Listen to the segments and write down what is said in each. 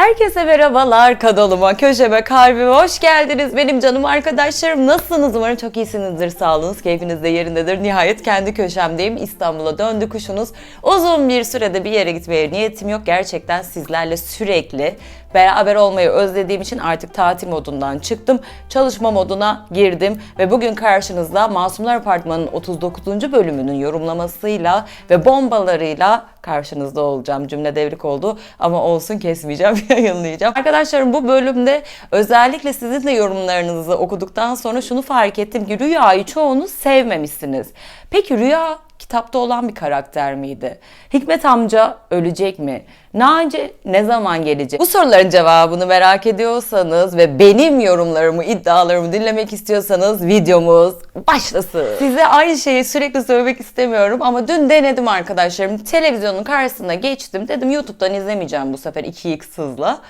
Herkese merhabalar kanalıma, köşeme, kalbime hoş geldiniz. Benim canım arkadaşlarım nasılsınız? Umarım çok iyisinizdir, sağlığınız, keyfiniz de yerindedir. Nihayet kendi köşemdeyim. İstanbul'a döndü kuşunuz. Uzun bir sürede bir yere gitmeye niyetim yok. Gerçekten sizlerle sürekli beraber olmayı özlediğim için artık tatil modundan çıktım. Çalışma moduna girdim ve bugün karşınızda Masumlar Apartmanı'nın 39. bölümünün yorumlamasıyla ve bombalarıyla karşınızda olacağım. Cümle devrik oldu ama olsun kesmeyeceğim, yayınlayacağım. Arkadaşlarım bu bölümde özellikle sizin de yorumlarınızı okuduktan sonra şunu fark ettim ki Rüya'yı çoğunuz sevmemişsiniz. Peki Rüya kitapta olan bir karakter miydi? Hikmet amca ölecek mi? Naci ne zaman gelecek? Bu soruların cevabını merak ediyorsanız ve benim yorumlarımı, iddialarımı dinlemek istiyorsanız videomuz başlasın. Size aynı şeyi sürekli söylemek istemiyorum ama dün denedim arkadaşlarım. Televizyonun karşısına geçtim. Dedim YouTube'dan izlemeyeceğim bu sefer 2x hızla.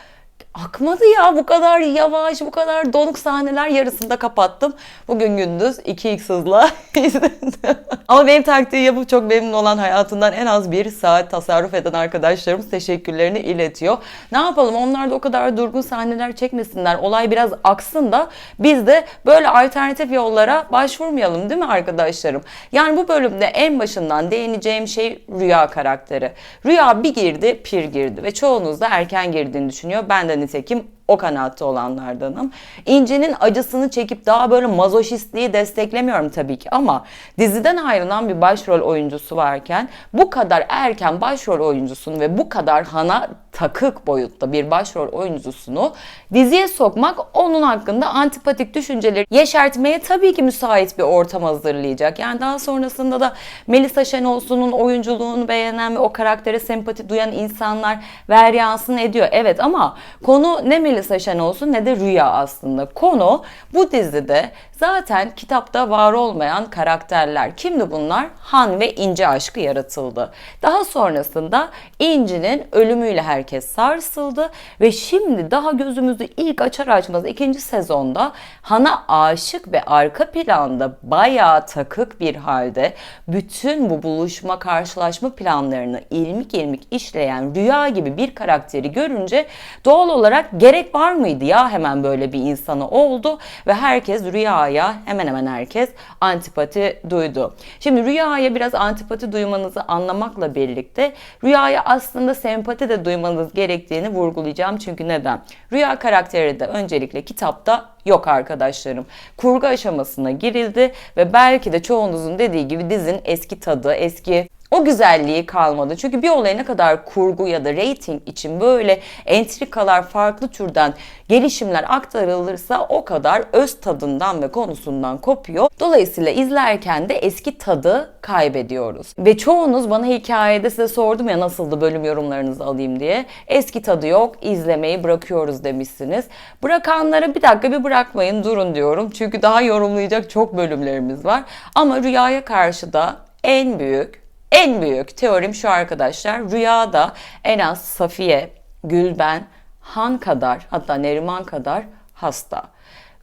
Akmadı ya bu kadar yavaş, bu kadar donuk sahneler yarısında kapattım. Bugün gündüz 2x hızla izledim. Ama benim taktiği yapıp çok memnun olan hayatından en az bir saat tasarruf eden arkadaşlarımız teşekkürlerini iletiyor. Ne yapalım onlar da o kadar durgun sahneler çekmesinler. Olay biraz aksın da biz de böyle alternatif yollara başvurmayalım değil mi arkadaşlarım? Yani bu bölümde en başından değineceğim şey Rüya karakteri. Rüya bir girdi, pir girdi ve çoğunuz da erken girdiğini düşünüyor. Ben de nitekim o kanaatte olanlardanım. İnci'nin acısını çekip daha böyle mazoşistliği desteklemiyorum tabii ki ama diziden ayrılan bir başrol oyuncusu varken bu kadar erken başrol oyuncusunu ve bu kadar hana takık boyutta bir başrol oyuncusunu diziye sokmak onun hakkında antipatik düşünceleri yeşertmeye tabii ki müsait bir ortam hazırlayacak. Yani daha sonrasında da Melisa Şenolsun'un oyunculuğunu beğenen ve o karaktere sempati duyan insanlar veryansın ediyor. Evet ama konu ne Melisa Şenolsun ne de Rüya aslında. Konu bu dizide zaten kitapta var olmayan karakterler. Kimdi bunlar? Han ve İnci aşkı yaratıldı. Daha sonrasında İnci'nin ölümüyle herkes sarsıldı ve şimdi daha gözümüzü ilk açar açmaz ikinci sezonda Han'a aşık ve arka planda bayağı takık bir halde bütün bu buluşma karşılaşma planlarını ilmik ilmik işleyen Rüya gibi bir karakteri görünce doğal olarak gerek var mıydı ya hemen böyle bir insana oldu ve herkes Rüya'ya hemen hemen herkes antipati duydu. Şimdi Rüya'ya biraz antipati duymanızı anlamakla birlikte Rüya'ya aslında sempati de duymanız gerektiğini vurgulayacağım. Çünkü neden? Rüya karakteri de öncelikle kitapta yok arkadaşlarım. Kurgu aşamasına girildi ve belki de çoğunuzun dediği gibi dizinin eski tadı, eski o güzelliği kalmadı. Çünkü bir olay ne kadar kurgu ya da rating için böyle entrikalar farklı türden gelişimler aktarılırsa o kadar öz tadından ve konusundan kopuyor. Dolayısıyla izlerken de eski tadı kaybediyoruz. Ve çoğunuz bana hikayede size sordum ya nasıldı bölüm yorumlarınızı alayım diye. Eski tadı yok, izlemeyi bırakıyoruz demişsiniz. Bırakanlara bir dakika bir bırakmayın durun diyorum. Çünkü daha yorumlayacak çok bölümlerimiz var. Ama rüyaya karşı da en büyük en büyük teorim şu arkadaşlar. Rüyada en az Safiye, Gülben, Han kadar hatta Neriman kadar hasta.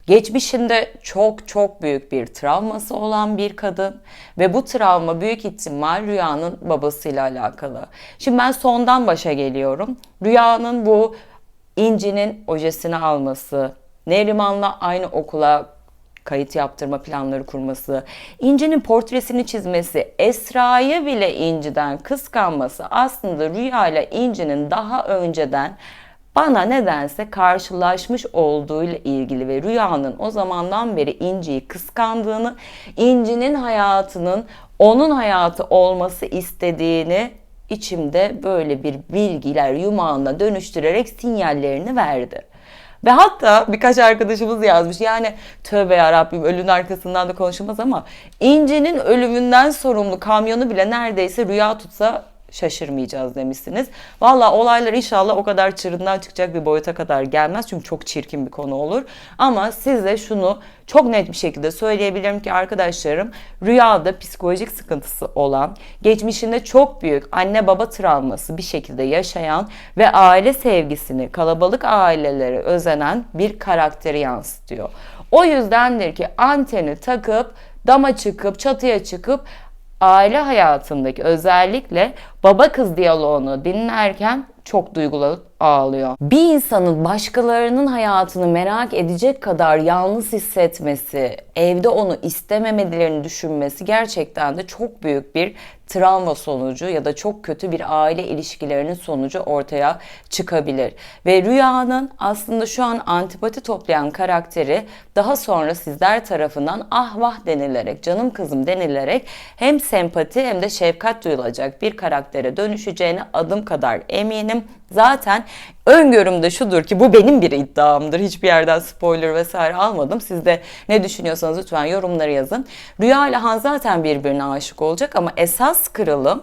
Geçmişinde çok çok büyük bir travması olan bir kadın ve bu travma büyük ihtimal Rüya'nın babasıyla alakalı. Şimdi ben sondan başa geliyorum. Rüya'nın bu İnci'nin ojesini alması, Neriman'la aynı okula kayıt yaptırma planları kurması, İnci'nin portresini çizmesi, Esra'yı bile İnci'den kıskanması aslında Rüya ile İnci'nin daha önceden bana nedense karşılaşmış olduğuyla ilgili ve Rüya'nın o zamandan beri İnci'yi kıskandığını, İnci'nin hayatının onun hayatı olması istediğini içimde böyle bir bilgiler yumağına dönüştürerek sinyallerini verdi. Ve hatta birkaç arkadaşımız yazmış. Yani tövbe ya Rabbim ölünün arkasından da konuşulmaz ama İnci'nin ölümünden sorumlu kamyonu bile neredeyse rüya tutsa şaşırmayacağız demişsiniz. Valla olaylar inşallah o kadar çığırından çıkacak bir boyuta kadar gelmez. Çünkü çok çirkin bir konu olur. Ama size şunu çok net bir şekilde söyleyebilirim ki arkadaşlarım rüyada psikolojik sıkıntısı olan, geçmişinde çok büyük anne baba travması bir şekilde yaşayan ve aile sevgisini, kalabalık ailelere özenen bir karakteri yansıtıyor. O yüzdendir ki anteni takıp dama çıkıp çatıya çıkıp aile hayatındaki özellikle baba kız diyaloğunu dinlerken çok duygulanıp ağlıyor. Bir insanın başkalarının hayatını merak edecek kadar yalnız hissetmesi, evde onu istememelerini düşünmesi gerçekten de çok büyük bir travma sonucu ya da çok kötü bir aile ilişkilerinin sonucu ortaya çıkabilir. Ve rüyanın aslında şu an antipati toplayan karakteri daha sonra sizler tarafından ah vah denilerek, canım kızım denilerek hem sempati hem de şefkat duyulacak bir karaktere dönüşeceğine adım kadar eminim. Zaten öngörüm de şudur ki bu benim bir iddiamdır. Hiçbir yerden spoiler vesaire almadım. Siz de ne düşünüyorsanız lütfen yorumlara yazın. Rüya ile Han zaten birbirine aşık olacak ama esas kırılım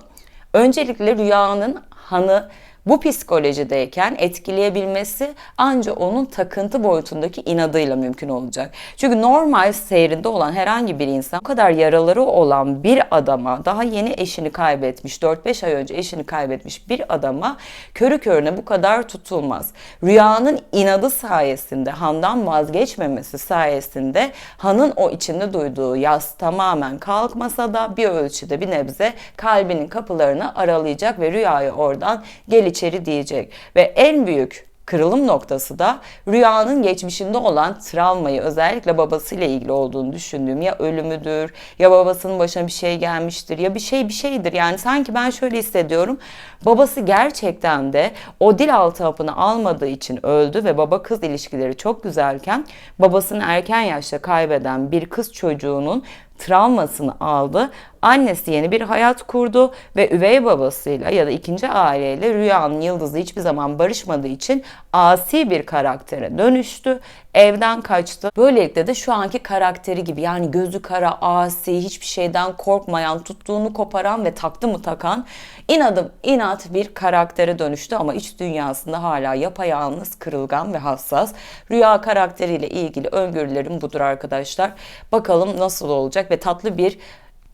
öncelikle rüyanın Han'ı bu psikolojideyken etkileyebilmesi ancak onun takıntı boyutundaki inadıyla mümkün olacak. Çünkü normal seyrinde olan herhangi bir insan bu kadar yaraları olan bir adama daha yeni eşini kaybetmiş 4-5 ay önce eşini kaybetmiş bir adama körü körüne bu kadar tutulmaz. Rüyanın inadı sayesinde Han'dan vazgeçmemesi sayesinde Han'ın o içinde duyduğu yas tamamen kalkmasa da bir ölçüde bir nebze kalbinin kapılarını aralayacak ve rüyayı oradan gel içeri diyecek. Ve en büyük kırılım noktası da rüyanın geçmişinde olan travmayı özellikle babasıyla ilgili olduğunu düşündüğüm ya ölümüdür ya babasının başına bir şey gelmiştir ya bir şey bir şeydir. Yani sanki ben şöyle hissediyorum. Babası gerçekten de o dil altı hapını almadığı için öldü ve baba kız ilişkileri çok güzelken babasını erken yaşta kaybeden bir kız çocuğunun travmasını aldı. Annesi yeni bir hayat kurdu ve üvey babasıyla ya da ikinci aileyle Rüya'nın yıldızı hiçbir zaman barışmadığı için asi bir karaktere dönüştü. Evden kaçtı. Böylelikle de şu anki karakteri gibi yani gözü kara, asi, hiçbir şeyden korkmayan, tuttuğunu koparan ve taktı mı takan inadım inat bir karaktere dönüştü ama iç dünyasında hala yapayalnız, kırılgan ve hassas. Rüya karakteriyle ilgili öngörülerim budur arkadaşlar. Bakalım nasıl olacak ve tatlı bir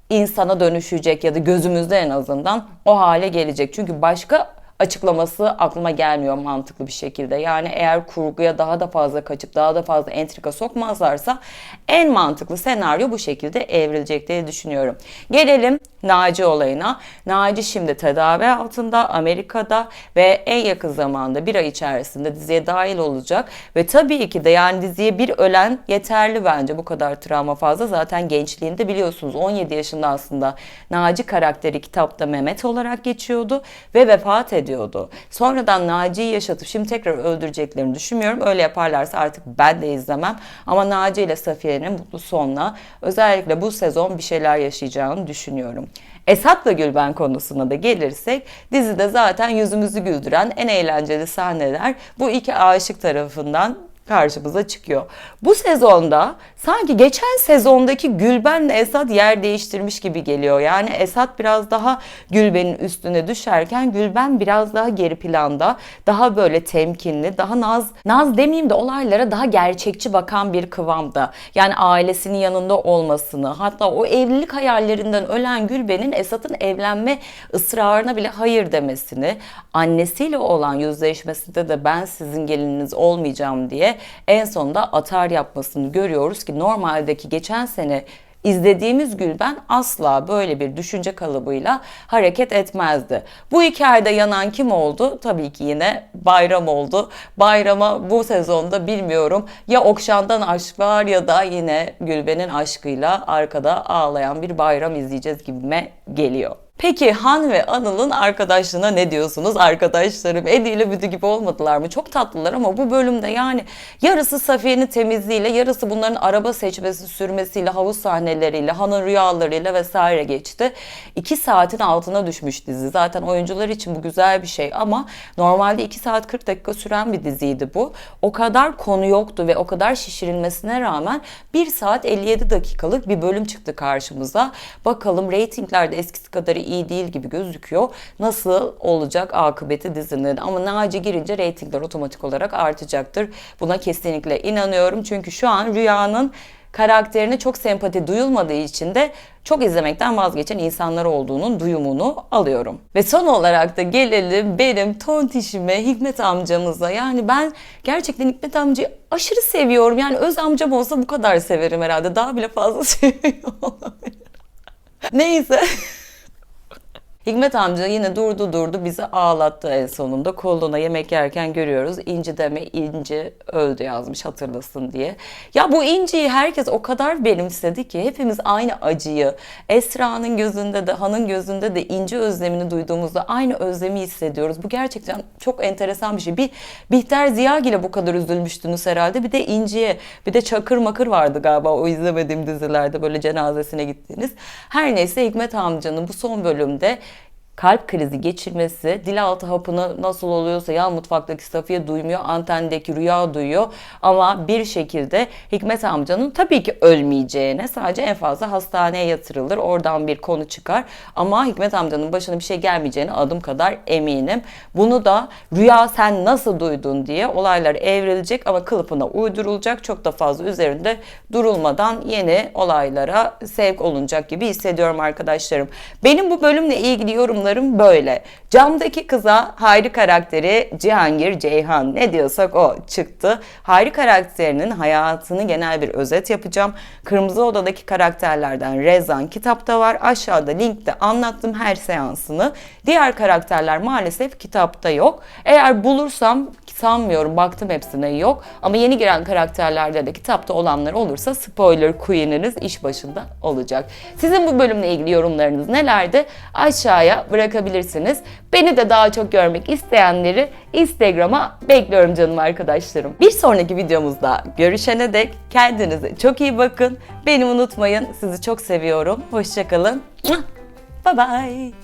insana dönüşecek ya da gözümüzde en azından o hale gelecek. Çünkü başka açıklaması aklıma gelmiyor mantıklı bir şekilde. Yani eğer kurguya daha da fazla kaçıp daha da fazla entrika sokmazlarsa en mantıklı senaryo bu şekilde evrilecek diye düşünüyorum. Gelelim Naci olayına. Naci şimdi tedavi altında Amerika'da ve en yakın zamanda bir ay içerisinde diziye dahil olacak ve tabii ki de yani diziye bir ölen yeterli bence bu kadar travma fazla. Zaten gençliğinde biliyorsunuz 17 yaşında aslında Naci karakteri kitapta Mehmet olarak geçiyordu ve vefat ediyordu. Sonradan Naci'yi yaşatıp şimdi tekrar öldüreceklerini düşünmüyorum. Öyle yaparlarsa artık ben de izlemem. Ama Naci ile Safiye'nin mutlu sonla özellikle bu sezon bir şeyler yaşayacağını düşünüyorum. Esat'la Gülben konusuna da gelirsek dizide zaten yüzümüzü güldüren en eğlenceli sahneler bu iki aşık tarafından karşımıza çıkıyor. Bu sezonda sanki geçen sezondaki Gülben'le Esat yer değiştirmiş gibi geliyor. Yani Esat biraz daha Gülben'in üstüne düşerken Gülben biraz daha geri planda, daha böyle temkinli, daha naz, naz demeyeyim de olaylara daha gerçekçi bakan bir kıvamda. Yani ailesinin yanında olmasını, hatta o evlilik hayallerinden ölen Gülben'in Esat'ın evlenme ısrarına bile hayır demesini, annesiyle olan yüzleşmesinde de ben sizin gelininiz olmayacağım diye en sonunda atar yapmasını görüyoruz ki normaldeki geçen sene izlediğimiz Gülben asla böyle bir düşünce kalıbıyla hareket etmezdi. Bu hikayede yanan kim oldu? Tabii ki yine Bayram oldu. Bayram'a bu sezonda bilmiyorum ya Okşan'dan aşk var ya da yine Gülben'in aşkıyla arkada ağlayan bir Bayram izleyeceğiz gibime geliyor. Peki Han ve Anıl'ın arkadaşlığına ne diyorsunuz? Arkadaşlarım Edi ile Büdü gibi olmadılar mı? Çok tatlılar ama bu bölümde yani yarısı Safiye'nin temizliğiyle, yarısı bunların araba seçmesi, sürmesiyle, havuz sahneleriyle, Han'ın rüyalarıyla vesaire geçti. İki saatin altına düşmüş dizi. Zaten oyuncular için bu güzel bir şey ama normalde 2 saat 40 dakika süren bir diziydi bu. O kadar konu yoktu ve o kadar şişirilmesine rağmen 1 saat 57 dakikalık bir bölüm çıktı karşımıza. Bakalım reytinglerde eskisi kadar değil gibi gözüküyor. Nasıl olacak akıbeti dizinin? Ama Naci girince reytingler otomatik olarak artacaktır. Buna kesinlikle inanıyorum. Çünkü şu an Rüya'nın karakterine çok sempati duyulmadığı için de çok izlemekten vazgeçen insanlar olduğunun duyumunu alıyorum. Ve son olarak da gelelim benim tontişime Hikmet amcamıza. Yani ben gerçekten Hikmet amcayı aşırı seviyorum. Yani öz amcam olsa bu kadar severim herhalde. Daha bile fazla seviyor olabilirim. Neyse. Hikmet amca yine durdu durdu bizi ağlattı en sonunda. Koluna yemek yerken görüyoruz. İnci deme İnci öldü yazmış hatırlasın diye. Ya bu İnci'yi herkes o kadar benimsedi ki hepimiz aynı acıyı Esra'nın gözünde de Han'ın gözünde de İnci özlemini duyduğumuzda aynı özlemi hissediyoruz. Bu gerçekten çok enteresan bir şey. Bir Bihter Ziyagil'e bu kadar üzülmüştünüz herhalde. Bir de İnci'ye bir de Çakır Makır vardı galiba o izlemediğim dizilerde böyle cenazesine gittiğiniz. Her neyse Hikmet amcanın bu son bölümde kalp krizi geçirmesi, dil altı hapını nasıl oluyorsa ya mutfaktaki Safiye duymuyor, antendeki Rüya duyuyor ama bir şekilde Hikmet amcanın tabii ki ölmeyeceğine sadece en fazla hastaneye yatırılır. Oradan bir konu çıkar ama Hikmet amcanın başına bir şey gelmeyeceğine adım kadar eminim. Bunu da Rüya sen nasıl duydun diye olaylar evrilecek ama kılıfına uydurulacak. Çok da fazla üzerinde durulmadan yeni olaylara sevk olunacak gibi hissediyorum arkadaşlarım. Benim bu bölümle ilgili yorumlarım böyle. Camdaki kıza Hayri karakteri Cihangir Ceyhan ne diyorsak o çıktı. Hayri karakterinin hayatını genel bir özet yapacağım. Kırmızı Oda'daki karakterlerden Rezan kitapta var. Aşağıda linkte anlattım her seansını. Diğer karakterler maalesef kitapta yok. Eğer bulursam sanmıyorum baktım hepsine yok. Ama yeni giren karakterlerde de kitapta olanlar olursa spoiler queen'iniz iş başında olacak. Sizin bu bölümle ilgili yorumlarınız nelerdi? Aşağıya bırakabilirsiniz. Beni de daha çok görmek isteyenleri Instagram'a bekliyorum canım arkadaşlarım. Bir sonraki videomuzda görüşene dek kendinize çok iyi bakın. Beni unutmayın. Sizi çok seviyorum. Hoşçakalın. Bye bye.